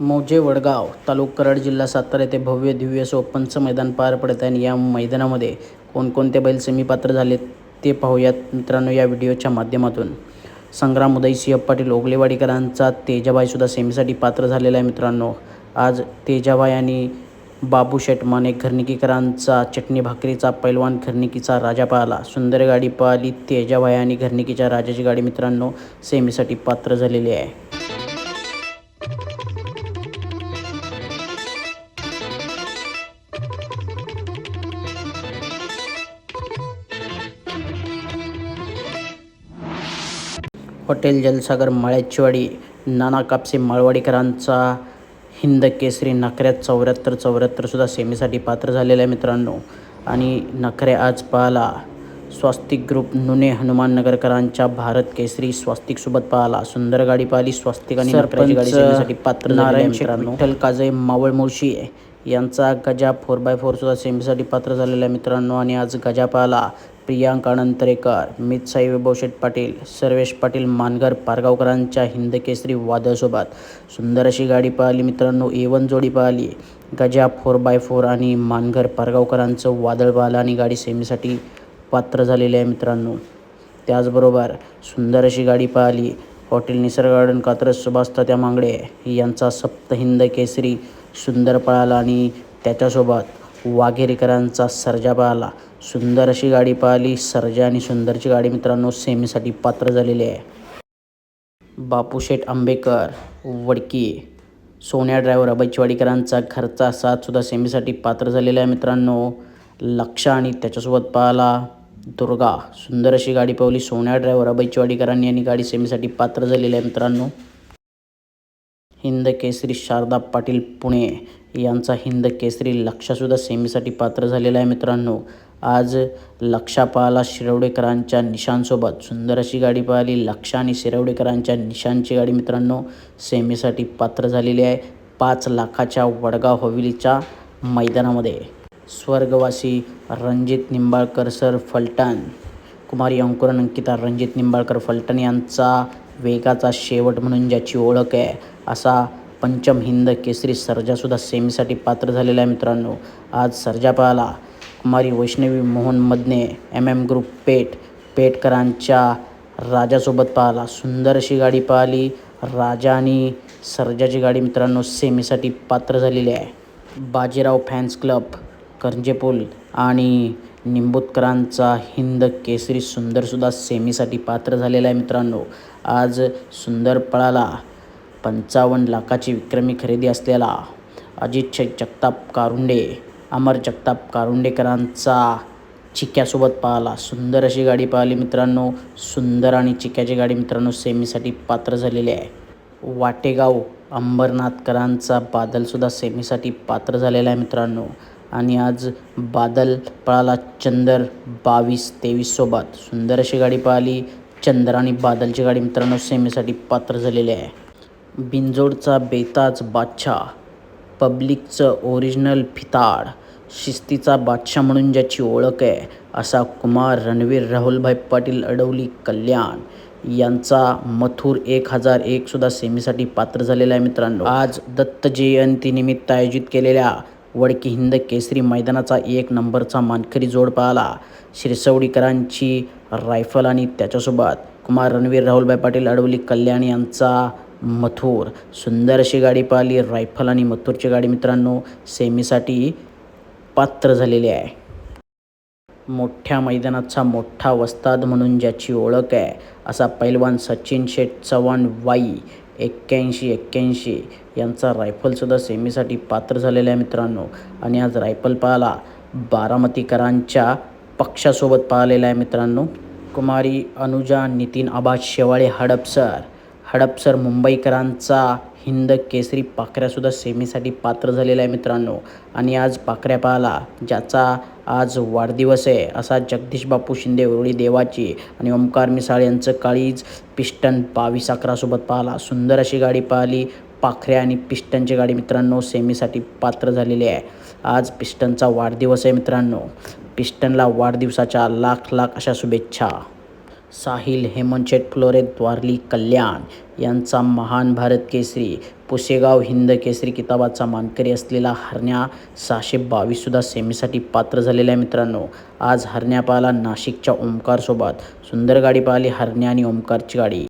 मौजे वडगाव तालुक कराड जिल्हा सातारा येथे भव्य दिव्य असं ओपनचं मैदान पार पडत आहे. आणि या मैदानामध्ये कोणकोणते बैल सेमीपात्र झाले ते पाहूयात मित्रांनो या व्हिडिओच्या माध्यमातून. संग्राम उदयसिंह पाटील ओगलेवाडीकरांचा तेजाबाईसुद्धा सेमीसाठी पात्र झालेला आहे मित्रांनो. आज तेजाबाई आणि बाबू शेट माने घरनिकीकरांचा चटणी भाकरीचा पैलवान घरनिकीचा राजा पाहिला सुंदर गाडी पाहिली तेजाबाई आणि घरनिकीच्या राजाची गाडी मित्रांनो सेमीसाठी पात्र झालेली आहे. हॉटेल जलसागर माळ्याचीवाडी नाना कापसे माळवाडीकरांचा हिंद केसरी नखऱ्यात चौऱ्याहत्तर चौऱ्याहत्तरसुद्धा सेमीसाठी पात्र झालेला आहे मित्रांनो. आणि नखरे आज पाहला स्वास्तिक ग्रुप नुने हनुमाननगरकरांच्या भारत केसरी स्वास्तिकसोबत पाहला सुंदर गाडी पाहिली स्वास्तिक आणि गाडी सेमीसाठी पात्र नारायण मित्रांनो. विठ्ठल काजळे मावळ मुळशी यांचा गजा फोर बाय फोरसुद्धा सेमीसाठी पात्र झालेला आहे मित्रांनो. आणि आज गजा पाहला प्रियांका आनंतरेकर मित साई पाटील सर्वेश पाटील मानगर पारगावकरांच्या हिंद केसरी वादळसोबत. सुंदर अशी गाडी पाहिली मित्रांनो ए वन जोडी पाहिली. गजा फोर बाय फोर आणि मानगर पारगावकरांचं वादळ पाहिलं आणि गाडी सेमीसाठी पात्र झालेली आहे मित्रांनो. त्याचबरोबर सुंदर अशी गाडी पाहिली. हॉटेल निसर्ग गार्डन कात्रज सुभाष तात्या मांगडे यांचा सप्त हिंद केसरी सुंदर पळाला आणि त्याच्यासोबत वाघेरेकरांचा सर्जा पळाला. सुंदर अशी गाडी पाहिली. सर्जा आणि सुंदरची गाडी मित्रांनो सेमीसाठी पात्र झालेली आहे. बापूशेठ आंबेकर वडकी सोन्या ड्रायव्हर अभयचवाडीकरांचा घरचा साथसुद्धा सेमीसाठी पात्र झालेला आहे मित्रांनो. लक्ष आणि त्याच्यासोबत पाहिला दुर्गा. सुंदर अशी गाडी पावली सोन्या ड्रायव्हर अभयचवाडीकरांनी आणि गाडी सेमीसाठी पात्र झालेली आहे मित्रांनो. हिंद केसरी शारदा पाटील पुणे यांचा हिंद केसरी लक्षासुद्धा सेमीसाठी पात्र झालेला आहे मित्रांनो. आज लक्षा पाहला शिरवडेकरांच्या निशानसोबत सुंदर अशी गाडी पाहिली. लक्षा आणि शिरवडेकरांच्या निशांची गाडी मित्रांनो सेमीसाठी पात्र झालेली आहे. पाच लाखाच्या वडगाव हवेलीच्या मैदानामध्ये. स्वर्गवासी रणजित निंबाळकर सर फलटण. कुमारी अंकुरन अंकिता रणजित निंबाळकर फलटण यांचा वेगाचा शेवट म्हणून ज्याची ओळख आहे असा पंचम हिंद केसरी सर्जासुद्धा सेमीसाठी पात्र झालेला आहे मित्रांनो. आज सर्जा पाहला कुमारी Vaishnavi Mohan Madane M M group Peth पेठकरांच्या राजासोबत पाहिला. सुंदर अशी गाडी पाहिली. राजा आणि सर्जाची गाडी मित्रांनो सेमीसाठी पात्र झालेली आहे. बाजीराव फॅन्स क्लब करंजेपूल आणि निंबूतकरांचा हिंद केसरी सुंदरसुद्धा सेमीसाठी पात्र झालेला आहे मित्रांनो. आज सुंदर पळाला. पंचावन्न लाखाची विक्रमी खरेदी असलेला अजित जगताप कारुंडे अमर जगताप कारुंडेकरांचा चिक्यासोबत पाहला. सुंदर अशी गाडी पाहिली मित्रांनो. सुंदर आणि चिक्याची गाडी मित्रांनो सेमीसाठी पात्र झालेली आहे. वाटेगाव अंबरनाथकरांचा बादलसुद्धा सेमीसाठी पात्र झालेला आहे मित्रांनो. आणि आज बादल पळाला चंदर बावीस तेवीससोबत सुंदर अशी गाडी पाहिली. चंदर आणि बादलची गाडी मित्रांनो सेमीसाठी पात्र झालेली आहे. बिंजोडचा बेताज बादशाह. पब्लिकचं ओरिजिनल फिताड. शिस्तीचा बादशाह म्हणून ज्याची ओळख आहे असा कुमार रणवीर राहुलभाई पाटील अडवली कल्याण यांचा मथुर एक हजार एकसुद्धा सेमीसाठी पात्र झालेला आहे मित्रांनो. आज दत्त जयंतीनिमित्त आयोजित केलेल्या वडकी हिंद केसरी मैदानाचा एक नंबरचा मानकरी जोड पाहला. शिरसवडीकरांची रायफल आणि त्याच्यासोबत कुमार रणवीर राहुलभाई पाटील अडवली कल्याण यांचा मथुर. सुंदर अशी गाडी पाहिली रायफल आणि मथुरची गाडी मित्रांनो सेमीसाठी पात्र झालेले आहे. मोठ्या मैदानाचा मोठा वस्ताद म्हणून ज्याची ओळख आहे असा पैलवान सचिन शेठ चव्हाण वाई एक्क्याऐंशी एक्क्याऐंशी यांचा रायफलसुद्धा सेमीसाठी पात्र झालेला आहे मित्रांनो. आणि आज रायफल पाहला बारामतीकरांच्या पक्षासोबत पाहिलेला आहे मित्रांनो. कुमारी अनुजा नितीन आबा शेवाळे हडपसर. हडपसर मुंबईकरांचा हिंद केसरी पाखऱ्यासुद्धा सेमीसाठी पात्र झालेला आहे मित्रांनो. आणि आज पाखऱ्या पाहिला ज्याचा आज वाढदिवस आहे असा जगदीश बापू शिंदे उरळी देवाची आणि ओंकार मिसाळ यांचं काळीज पिस्टन बावीस अकरासोबत पाहिला. सुंदर अशी गाडी पाहिली पाखऱ्या आणि पिस्टनची गाडी मित्रांनो सेमीसाठी पात्र झालेली आहे. आज पिस्टनचा वाढदिवस आहे मित्रांनो. पिस्टनला वाढदिवसाच्या लाख लाख अशा शुभेच्छा. साहिल हेमंतशेठ फ्लोरे द्वारली कल्याण यांचा महान भारत केसरी पुसेगाव हिंद केसरी किताबाचा मानकरी असलेला हरण्या सहाशे बावीससुद्धा सेमीसाठी पात्र झालेला आहे मित्रांनो. आज हरण्या पाहिला नाशिकच्या ओमकारसोबत सुंदर गाडी पाहिली हरण्या आणि ओमकारची गाडी.